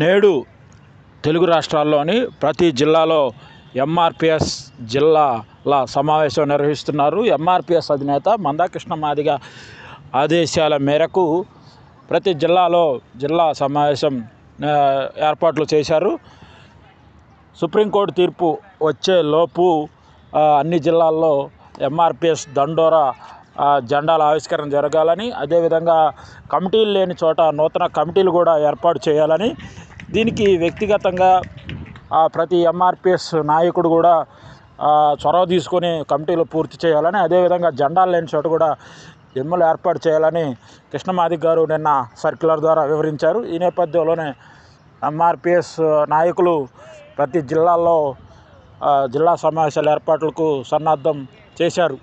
నేడు తెలుగు రాష్ట్రాల్లోని ప్రతి జిల్లాలో ఎంఆర్పిఎస్ జిల్లాల సమావేశం నిర్వహిస్తున్నారు. ఎంఆర్పిఎస్ అధినేత మందాకృష్ణ మాదిగ ఆదేశాల మేరకు ప్రతి జిల్లాలో జిల్లా సమావేశం ఏర్పాట్లు చేశారు. సుప్రీంకోర్టు తీర్పు వచ్చే లోపు అన్ని జిల్లాల్లో ఎంఆర్పిఎస్ దండోరా జెండాల ఆవిష్కరణ జరగాలని అదేవిధంగా కమిటీలు లేని చోట నూతన కమిటీలు కూడా ఏర్పాటు చేయాలని దీనికి వ్యక్తిగతంగా ప్రతి ఎంఆర్పిఎస్ నాయకుడు కూడా చొరవ తీసుకొని కమిటీలు పూర్తి చేయాలని అదేవిధంగా జెండాలు లేని చోట కూడా ఎమ్మెల్యే ఏర్పాటు చేయాలని కృష్ణమాదిక్ గారు నిన్న సర్క్యులర్ ద్వారా వివరించారు. ఈ నేపథ్యంలోనే ఎంఆర్పిఎస్ నాయకులు ప్రతి జిల్లాల్లో జిల్లా సమావేశాల ఏర్పాట్లకు సన్నద్ధం చేశారు.